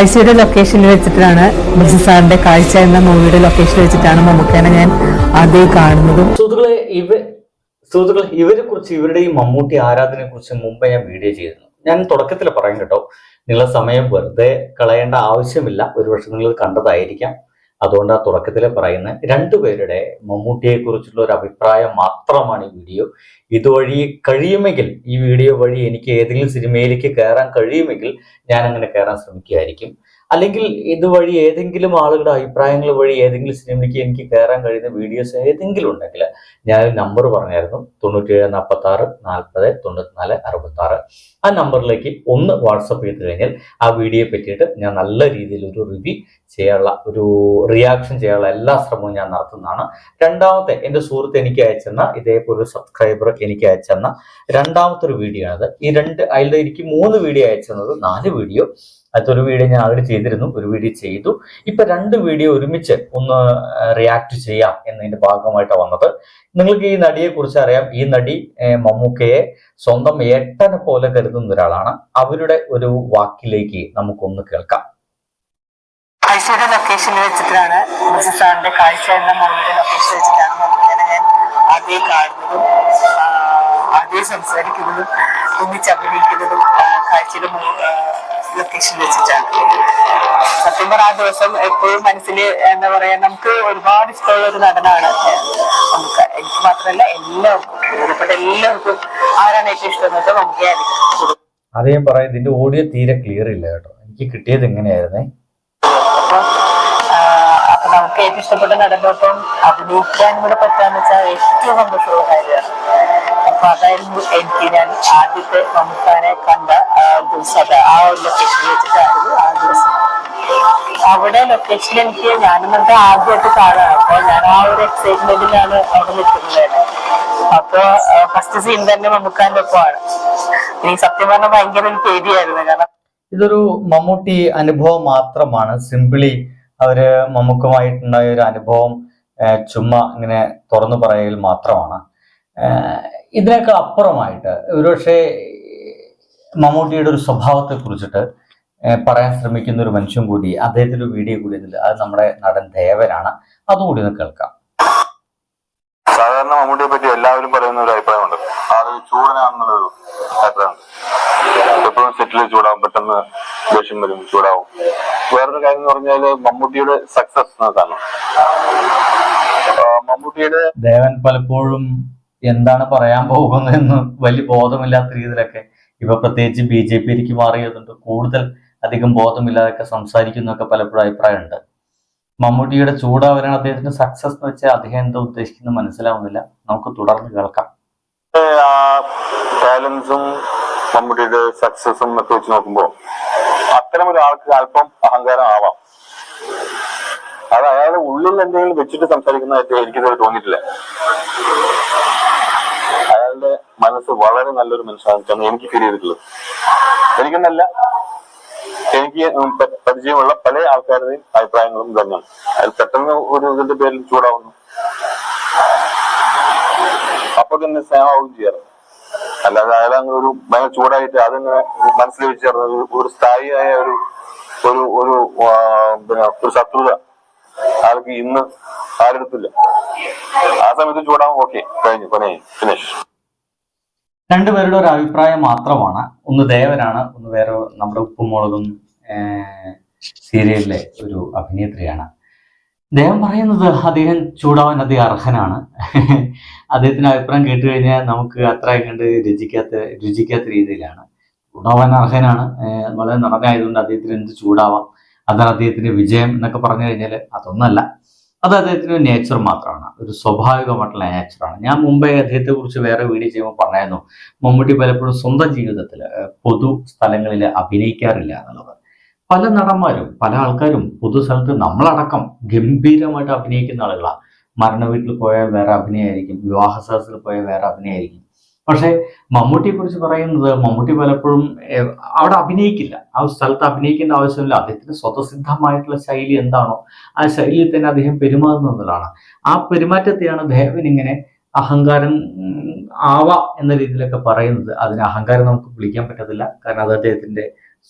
ഐസിയുടെ ലൊക്കേഷനിൽ വെച്ചിട്ടാണ് ബിസി സാറിന്റെ കാഴ്ച എന്ന മൂവിയുടെ ലൊക്കേഷനിൽ വെച്ചിട്ടാണ് മമ്മൂക്കേനെ ഞാൻ ആദ്യം കാണുന്നത്. സുഹൃത്തുക്കളെ ഇവ സുഹൃത്തുക്കളെ ഇവരെ കുറിച്ച് ഇവരുടെ ഈ മമ്മൂട്ടി ആരാധനയെ കുറിച്ച് മുമ്പ് ഞാൻ വീഡിയോ ചെയ്തിരുന്നു. ഞാൻ തുടക്കത്തിൽ പറയാം കേട്ടോ നിങ്ങളെ സമയം വെറുതെ കളയേണ്ട ആവശ്യമില്ല. ഒരുപക്ഷെ നിങ്ങൾ കണ്ടതായിരിക്കാം. അതുകൊണ്ട് ആ തുടക്കത്തിൽ പറയുന്ന രണ്ടുപേരുടെ മമ്മൂട്ടിയെ കുറിച്ചുള്ള ഒരു അഭിപ്രായം മാത്രമാണ് ഈ വീഡിയോ. ഇതുവഴി കഴിയുമെങ്കിൽ ഈ വീഡിയോ വഴി എനിക്ക് ഏതെങ്കിലും സിനിമയിലേക്ക് കയറാൻ കഴിയുമെങ്കിൽ ഞാൻ അങ്ങനെ കയറാൻ ശ്രമിക്കുകയായിരിക്കും. അല്ലെങ്കിൽ ഇതുവഴി ഏതെങ്കിലും ആളുകളുടെ അഭിപ്രായങ്ങൾ വഴി ഏതെങ്കിലും സിനിമയ്ക്ക് എനിക്ക് കയറാൻ കഴിയുന്ന വീഡിയോസ് ഏതെങ്കിലും ഉണ്ടെങ്കിൽ ഞാൻ നമ്പർ പറഞ്ഞായിരുന്നു. തൊണ്ണൂറ്റിയേഴ് നാൽപ്പത്തി ആറ് നാൽപ്പത് തൊണ്ണൂറ്റിനാല് അറുപത്തി ആറ് ആ നമ്പറിലേക്ക് ഒന്ന് വാട്സപ്പ് ചെയ്ത് കഴിഞ്ഞാൽ ആ വീഡിയോയെ പറ്റിയിട്ട് ഞാൻ നല്ല രീതിയിൽ ഒരു റിവ്യൂ ചെയ്യാനുള്ള ഒരു റിയാക്ഷൻ ചെയ്യാനുള്ള എല്ലാ ശ്രമവും ഞാൻ നടത്തുന്നതാണ്. രണ്ടാമത്തെ എന്റെ സുഹൃത്ത് എനിക്ക് അയച്ചെന്ന ഇതേപോലെ സബ്സ്ക്രൈബർ എനിക്ക് അയച്ചെന്ന രണ്ടാമത്തെ ഒരു വീഡിയോ ആണത്. ഈ രണ്ട് അതിൽ എനിക്ക് മൂന്ന് വീഡിയോ അയച്ചെന്നത് നാല് വീഡിയോ അടുത്തൊരു വീഡിയോ ഞാൻ ആൾറെഡി ചെയ്തിരുന്നു. ഒരു വീഡിയോ ചെയ്തു. ഇപ്പൊ രണ്ട് വീഡിയോ ഒരുമിച്ച് ഒന്ന് റിയാക്ട് ചെയ്യാം എന്നതിന്റെ ഭാഗമായിട്ടാണ് വന്നത്. നിങ്ങൾക്ക് ഈ നടിയെ കുറിച്ച് അറിയാം. ഈ നടി മമ്മൂക്കയെ സ്വന്തം ഏട്ടനെ പോലെ കരുതുന്ന ഒരാളാണ്. അവരുടെ ഒരു വാക്കിലേക്ക് നമുക്കൊന്ന് കേൾക്കാം. ഐസിയുടെ ലൊക്കേഷനിൽ വെച്ചിട്ടാണ് സാറിന്റെ കാഴ്ച എന്ന മമ്മിയുടെ ലൊക്കേഷൻ വെച്ചിട്ടാണ് ഞാൻ ആദ്യം കാണുന്നതും ആദ്യം സംസാരിക്കുന്നതും ഒന്നിച്ച് അഭിനയിക്കുന്നതും ആ, കാഴ്ചയുടെ ലൊക്കേഷനിൽ വെച്ചിട്ടാണ് സത്യം പറഞ്ഞ ആ ദിവസം എപ്പോഴും മനസ്സിൽ എന്താ പറയാ നമുക്ക് ഒരുപാട് ഇഷ്ടമുള്ള ഒരു നടനാണ് നമുക്ക് എനിക്ക് മാത്രമല്ല എല്ലാവർക്കും എല്ലാവർക്കും ആരാണ് ഏറ്റവും ഇഷ്ടം എന്ന് വെച്ചാൽ നമുക്ക് അത് ഞാൻ പറയാം ഇതിന്റെ ഓഡിയോ തീരെ ക്ലിയർ ഇല്ല കേട്ടോ. എനിക്ക് കിട്ടിയത് എങ്ങനെയായിരുന്നേ? അപ്പൊ നമുക്ക് ഏറ്റവും ഇഷ്ടപ്പെട്ട നടന്നോട്ടം അഭിനയിക്കാൻ കൂടെ പറ്റാന്ന് വെച്ചാൽ ഏറ്റവും സന്തോഷമുള്ള കാര്യമാണ്. അപ്പൊ അതായിരുന്നു എനിക്ക് ഞാൻ ആദ്യത്തെ നമുക്കാനെ കണ്ട ദിവസം ആ ഒരു ലൊക്കേഷനിൽ വെച്ചിട്ടായിരുന്നു ആ ദിവസം അവിടെ ലൊക്കേഷനിൽ എനിക്ക് ഞാനെന്നിട്ട് ആദ്യമായിട്ട് കാണാം അപ്പൊ ഞാൻ ആ ഒരു എക്സൈറ്റ്മെന്റിലാണ് അവിടെ നിൽക്കുന്നത്. അപ്പൊ ഫസ്റ്റ് സീൻ തന്നെ മമ്മൂക്കാന്റെ ഒപ്പമാണ് എനിക്ക് സത്യം പറഞ്ഞാൽ ഭയങ്കര ഒരു പേടിയായിരുന്നു. കാരണം ഇതൊരു മമ്മൂട്ടി അനുഭവം മാത്രമാണ്. സിംപിളി അവർ മമ്മൂക്കുമായിട്ടുണ്ടായ ഒരു അനുഭവം ചുമ്മാ ഇങ്ങനെ തുറന്നു പറയൽ മാത്രമാണ്. ഇതിനേക്കാൾ അപ്പുറമായിട്ട് ഒരുപക്ഷെ മമ്മൂട്ടിയുടെ ഒരു സ്വഭാവത്തെ കുറിച്ചിട്ട് പറയാൻ ശ്രമിക്കുന്ന ഒരു മനുഷ്യൻ കൂടി അദ്ദേഹത്തിന്റെ ഒരു വീഡിയോ കൂടി ഇതിൽ അത് നമ്മുടെ നടൻ ദേവനാണ് അതുകൂടി ഒന്ന് കേൾക്കാം. സാധാരണ മമ്മൂട്ടിയെ പറ്റി എല്ലാവരും പറയുന്ന ഒരു അഭിപ്രായമുണ്ട്. ആൾ ചൂടനാണെന്നുള്ളൊരു അഭിപ്രായമുണ്ട്. എപ്പോഴും സെറ്റിൽ ചൂടാവും പെട്ടെന്ന് ദേഷ്യം വരും ചൂടാവും. വേറൊരു കാര്യം എന്ന് പറഞ്ഞാൽ മമ്മൂട്ടിയുടെ സക്സസ് എന്നതാണ് മമ്മൂട്ടിയുടെ ദേവൻ പലപ്പോഴും എന്താണ് പറയാൻ പോകുന്നതെന്ന് വലിയ ബോധമില്ലാത്ത രീതിയിലൊക്കെ ഇപ്പൊ പ്രത്യേകിച്ച് ബി ജെ പിയിലേക്ക് മാറിയതുകൊണ്ട് കൂടുതൽ അധികം ബോധമില്ലാതൊക്കെ സംസാരിക്കുന്നൊക്കെ പലപ്പോഴും അഭിപ്രായമുണ്ട്. മമ്മൂട്ടിയുടെ ചൂടാവരാണ് അദ്ദേഹത്തിന്റെ സക്സസ് എന്ന് വെച്ചാൽ അദ്ദേഹം എന്താ ഉദ്ദേശിക്കുന്നത് മനസ്സിലാവുന്നില്ല. നമുക്ക് തുടർന്ന് കേൾക്കാം. ടാലൻസും മമ്മൂട്ടിയുടെ സക്സസും ഒക്കെ വെച്ച് നോക്കുമ്പോ അത്തരം ഒരാൾക്ക് അല്പം അഹങ്കാരം ആവാം. അത് അയാളുടെ ഉള്ളിൽ എന്തെങ്കിലും വെച്ചിട്ട് സംസാരിക്കുന്നതായിട്ട് എനിക്കിതുവരെ തോന്നിയിട്ടില്ല. മനസ്സ് വളരെ നല്ലൊരു മനസ്സാണ് എനിക്ക് ഫീൽ ചെയ്തിട്ടുള്ളത്. എനിക്കെന്നല്ല എനിക്ക് പരിചയമുള്ള പല ആൾക്കാരുടെയും അഭിപ്രായങ്ങളും തന്നെയാണ് അതിൽ പെട്ടെന്ന് ഒരു ഇതിന്റെ പേരിൽ ചൂടാവുന്നു. അപ്പൊ തന്നെ സ്നേഹമാവുകയും ചെയ്യാറ് അല്ലാതെ അയാൾ അങ്ങനെ ഒരു ഭയങ്കര ചൂടായിട്ട് അതിങ്ങനെ മനസ്സിൽ വെച്ചേർന്ന ഒരു സ്ഥായിയായ ഒരു ഒരു ഒരു പിന്നെ ഒരു ശത്രുത ആൾക്ക് ഇന്ന് ആരെടുത്തില്ല. ആ സമയത്ത് ചൂടാവും ഓക്കെ കഴിഞ്ഞു പണി ഫിനിഷ് രണ്ടുപേരുടെ ഒരു അഭിപ്രായം മാത്രമാണ്. ഒന്ന് ദേവനാണ് ഒന്ന് വേറെ നമ്മുടെ ഉപ്പുമുളകും സീരിയലിലെ ഒരു അഭിനേത്രിയാണ്. ദേവൻ പറയുന്നത് അദ്ദേഹം ചൂടാവാൻ അദ്ദേഹം അർഹനാണ്. അദ്ദേഹത്തിന്റെ അഭിപ്രായം കേട്ട് കഴിഞ്ഞാൽ നമുക്ക് അത്ര കണ്ട് രുചിക്കാത്ത രുചിക്കാത്ത രീതിയിലാണ്. ചൂടാവാൻ അർഹനാണ് വളരെ നടനായതുകൊണ്ട് അദ്ദേഹത്തിന് എന്ത് ചൂടാവാം അതാണ് അദ്ദേഹത്തിന്റെ വിജയം എന്നൊക്കെ പറഞ്ഞു കഴിഞ്ഞാൽ അതൊന്നല്ല. അത് അദ്ദേഹത്തിന്റെ നേച്ചർ മാത്രമാണ്. ഒരു സ്വാഭാവികമായിട്ടുള്ള നേച്ചറാണ് ഞാൻ മുമ്പേ അദ്ദേഹത്തെ കുറിച്ച് വേറെ വീഡിയോ ചെയ്യുമ്പോൾ പറഞ്ഞായിരുന്നു മമ്മൂട്ടി പലപ്പോഴും സ്വന്തം ജീവിതത്തിൽ പൊതു സ്ഥലങ്ങളിൽ അഭിനയിക്കാറില്ല എന്നുള്ളത്. പല നടന്മാരും പല ആൾക്കാരും പൊതു സ്ഥലത്ത് നമ്മളടക്കം ഗംഭീരമായിട്ട് അഭിനയിക്കുന്ന ആളുകളാണ് മരണ വീട്ടിൽ പോയാൽ വേറെ അഭിനയമായിരിക്കും വിവാഹ സദസ്സിൽ പോയാൽ വേറെ അഭിനയമായിരിക്കും പക്ഷേ മമ്മൂട്ടിയെ കുറിച്ച് പറയുന്നത് മമ്മൂട്ടി പലപ്പോഴും അവിടെ അഭിനയിക്കില്ല. ആ സ്ഥലത്ത് അഭിനയിക്കേണ്ട ആവശ്യമില്ല. അദ്ദേഹത്തിന് സ്വതസിദ്ധമായിട്ടുള്ള ശൈലി എന്താണോ ആ ശൈലിയിൽ തന്നെ അദ്ദേഹം പെരുമാറുന്നു എന്നുള്ളതാണ് ആ പെരുമാറ്റത്തെയാണ് ദേവൻ ഇങ്ങനെ അഹങ്കാരം ആവ എന്ന രീതിയിലൊക്കെ പറയുന്നത്. അതിന് അഹങ്കാരം നമുക്ക് വിളിക്കാൻ പറ്റത്തില്ല. കാരണം അത് അദ്ദേഹത്തിന്റെ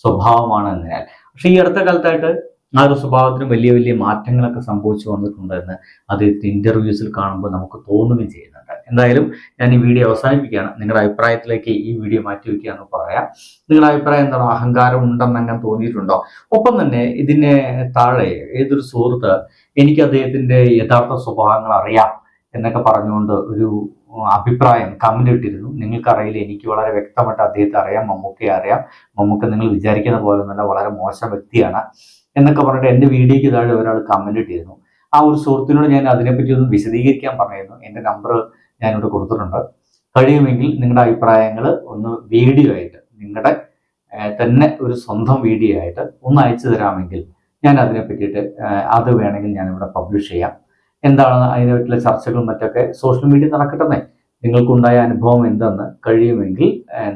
സ്വഭാവമാണ് എന്നതിനാൽ. പക്ഷെ ഈ അടുത്ത കാലത്തായിട്ട് ആ ഒരു സ്വഭാവത്തിന് വലിയ വലിയ മാറ്റങ്ങളൊക്കെ സംഭവിച്ചു വന്നിട്ടുണ്ടെന്ന് അദ്ദേഹത്തിന്റെ ഇന്റർവ്യൂസിൽ കാണുമ്പോൾ നമുക്ക് തോന്നുകയും ചെയ്യുന്നുണ്ട്. എന്തായാലും ഞാൻ ഈ വീഡിയോ അവസാനിപ്പിക്കുകയാണ്. നിങ്ങളുടെ അഭിപ്രായത്തിലേക്ക് ഈ വീഡിയോ മാറ്റി വയ്ക്കുകയെന്ന് പറയാം. നിങ്ങളുടെ അഭിപ്രായം എന്താണ്? അഹങ്കാരം ഉണ്ടെന്ന് അങ്ങനെ തോന്നിയിട്ടുണ്ടോ? ഒപ്പം തന്നെ ഇതിന് താഴെ ഏതൊരു സുഹൃത്ത് എനിക്ക് അദ്ദേഹത്തിന്റെ യഥാർത്ഥ സ്വഭാവങ്ങൾ അറിയാം എന്നൊക്കെ പറഞ്ഞുകൊണ്ട് ഒരു അഭിപ്രായം കമന്റ് ഇട്ടിരുന്നു. നിങ്ങൾക്കറിയില്ല എനിക്ക് വളരെ വ്യക്തമായിട്ട് അദ്ദേഹത്തെ അറിയാം മമ്മൂക്കയെ അറിയാം. മമ്മൂക്ക നിങ്ങൾ വിചാരിക്കുന്ന പോലെ തന്നെ വളരെ മോശം വ്യക്തിയാണ് എന്നൊക്കെ പറഞ്ഞിട്ട് എന്റെ വീഡിയോയ്ക്ക് താഴെ ഒരാൾ കമന്റ് ഇട്ടിരുന്നു. ആ ഒരു സുഹൃത്തിനോട് ഞാൻ അതിനെപ്പറ്റി ഒന്ന് വിശദീകരിക്കാൻ പറഞ്ഞിരുന്നു. എന്റെ നമ്പർ ഞാനിവിടെ കൊടുത്തിട്ടുണ്ട്. കഴിയുമെങ്കിൽ നിങ്ങളുടെ അഭിപ്രായങ്ങൾ ഒന്ന് വീഡിയോ ആയിട്ട് നിങ്ങളുടെ തന്നെ ഒരു സ്വന്തം വീഡിയോ ആയിട്ട് ഒന്ന് അയച്ചു തരാമെങ്കിൽ ഞാൻ അതിനെ പറ്റിയിട്ട് അത് വേണമെങ്കിൽ ഞാനിവിടെ പബ്ലിഷ് ചെയ്യാം. എന്താണ് അതിനെ പറ്റിയുള്ള ചർച്ചകളും മറ്റൊക്കെ സോഷ്യൽ മീഡിയ നടക്കട്ടെ നിങ്ങൾക്കുണ്ടായ അനുഭവം എന്തെന്ന് കഴിയുമെങ്കിൽ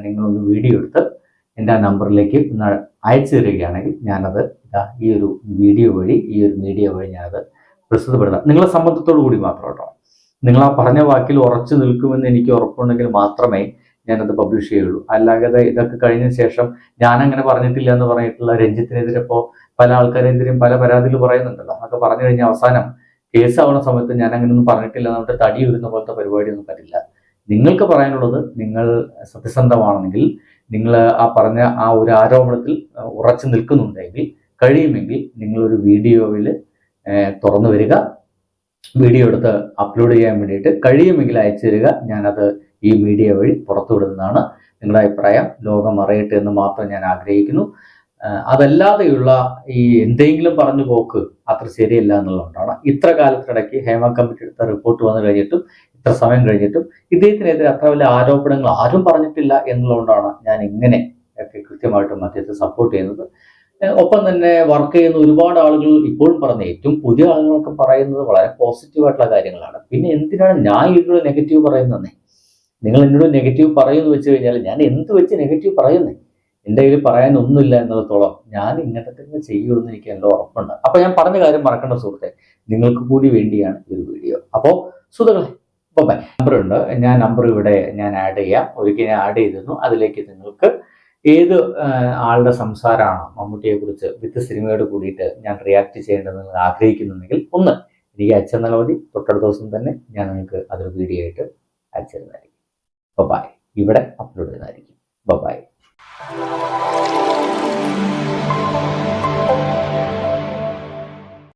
നിങ്ങളൊന്ന് വീഡിയോ എടുത്ത് എന്റെ ആ നമ്പറിലേക്ക് ഒന്ന് അയച്ചു തരികയാണെങ്കിൽ ഞാനത് ഈ ഒരു വീഡിയോ വഴി ഈ ഒരു മീഡിയ വഴി ഞാനത് പ്രസിദ്ധപ്പെടുത്താം. നിങ്ങളെ സംബന്ധത്തോടു കൂടി മാത്രം കേട്ടോ. നിങ്ങൾ ആ പറഞ്ഞ വാക്കിൽ ഉറച്ചു നിൽക്കുമെന്ന് എനിക്ക് ഉറപ്പുണ്ടെങ്കിൽ മാത്രമേ ഞാനത് പബ്ലിഷ് ചെയ്യുള്ളൂ. അല്ലാതെ ഇതൊക്കെ കഴിഞ്ഞ ശേഷം ഞാൻ അങ്ങനെ പറഞ്ഞിട്ടില്ല എന്ന് പറഞ്ഞിട്ടുള്ള രഞ്ജിത്തിനെതിരെ ഇപ്പോൾ പല ആൾക്കാരെതിരെയും പല പരാതികൾ പറയുന്നുണ്ടല്ലോ. അതൊക്കെ പറഞ്ഞു കഴിഞ്ഞാൽ അവസാനം കേസ് ആവുന്ന സമയത്ത് ഞാൻ അങ്ങനെ ഒന്നും പറഞ്ഞിട്ടില്ല എന്നിട്ട് തടി വരുന്ന പോലത്തെ പരിപാടിയൊന്നും പറ്റില്ല. നിങ്ങൾക്ക് പറയാനുള്ളത് നിങ്ങൾ സത്യസന്ധമാണെങ്കിൽ നിങ്ങൾ ആ പറഞ്ഞ ആ ഒരു ആരോപണത്തിൽ ഉറച്ചു നിൽക്കുന്നുണ്ടെങ്കിൽ കഴിയുമെങ്കിൽ നിങ്ങളൊരു വീഡിയോയിൽ തുറന്നു വരിക. വീഡിയോ എടുത്ത് അപ്ലോഡ് ചെയ്യാൻ വേണ്ടിയിട്ട് കഴിയുമെങ്കിൽ അയച്ചു തരിക. ഞാനത് ഈ മീഡിയ വഴി പുറത്തുവിടുന്നതാണ് നിങ്ങളുടെ അഭിപ്രായം ലോകം അറിയട്ടെ എന്ന് മാത്രം ഞാൻ ആഗ്രഹിക്കുന്നു. അതല്ലാതെയുള്ള ഈ എന്തെങ്കിലും പറഞ്ഞു പോക്ക് അത്ര ശരിയല്ല എന്നുള്ളതുകൊണ്ടാണ്. ഇത്ര കാലത്തിനിടയ്ക്ക് ഹേമ കമ്മിറ്റി എടുത്ത റിപ്പോർട്ട് വന്നു കഴിഞ്ഞിട്ടും ഇത്ര സമയം കഴിഞ്ഞിട്ടും ഇദ്ദേഹത്തിനെതിരെ അത്ര വലിയ ആരോപണങ്ങൾ ആരും പറഞ്ഞിട്ടില്ല എന്നുള്ളതുകൊണ്ടാണ് ഞാൻ ഇങ്ങനെ ഒക്കെ കൃത്യമായിട്ടും അദ്ദേഹത്തെ സപ്പോർട്ട് ചെയ്യുന്നത്. ഒപ്പം തന്നെ വർക്ക് ചെയ്യുന്ന ഒരുപാട് ആളുകൾ ഇപ്പോഴും പറഞ്ഞ ഏറ്റവും പുതിയ ആളുകളൊക്കെ പറയുന്നത് വളരെ പോസിറ്റീവ് ആയിട്ടുള്ള കാര്യങ്ങളാണ്. പിന്നെ എന്തിനാണ് ഞാൻ ഇതിനോട് നെഗറ്റീവ് പറയുന്നതെന്നെ? നിങ്ങൾ എന്നോട് നെഗറ്റീവ് പറയുമെന്ന് വെച്ച് കഴിഞ്ഞാൽ ഞാൻ എന്ത് വെച്ച് നെഗറ്റീവ് പറയുന്നേ? എന്റെ കയ്യിൽ പറയാനൊന്നുമില്ല എന്നുള്ളത്തോളം ഞാൻ ഇങ്ങനത്തെ തന്നെ ചെയ്യുമെന്ന് എനിക്ക് നല്ല ഉറപ്പുണ്ട്. അപ്പൊ ഞാൻ പറഞ്ഞ കാര്യം മറക്കേണ്ട സുഹൃത്തെ. നിങ്ങൾക്ക് കൂടി വേണ്ടിയാണ് ഈ ഒരു വീഡിയോ അപ്പോൾ സുഹൃത്തുക്കളെ ബൈ നമ്പർ ഉണ്ട്. ഞാൻ നമ്പർ ഇവിടെ ഞാൻ ആഡ് ചെയ്യാം. ഒരിക്കൽ ഞാൻ ആഡ് ചെയ്തിരുന്നു. അതിലേക്ക് നിങ്ങൾക്ക് ഏത് ആളുടെ സംസാരമാണോ മമ്മൂട്ടിയെ കുറിച്ച് വിത്ത് സിനിമയോട് കൂടിയിട്ട് ഞാൻ റിയാക്ട് ചെയ്യേണ്ടതെന്ന് ആഗ്രഹിക്കുന്നുണ്ടെങ്കിൽ ഒന്ന് എനിക്ക് അയച്ചു തന്നാൽ മതി. തൊട്ടടുത്ത ദിവസം തന്നെ ഞാൻ നിങ്ങൾക്ക് അതൊരു വീഡിയോ ആയിട്ട് അയച്ചു തരുന്നതായിരിക്കും. ബൈ ഇവിടെ അപ്ലോഡ് ചെയ്യുന്നതായിരിക്കും ബൈ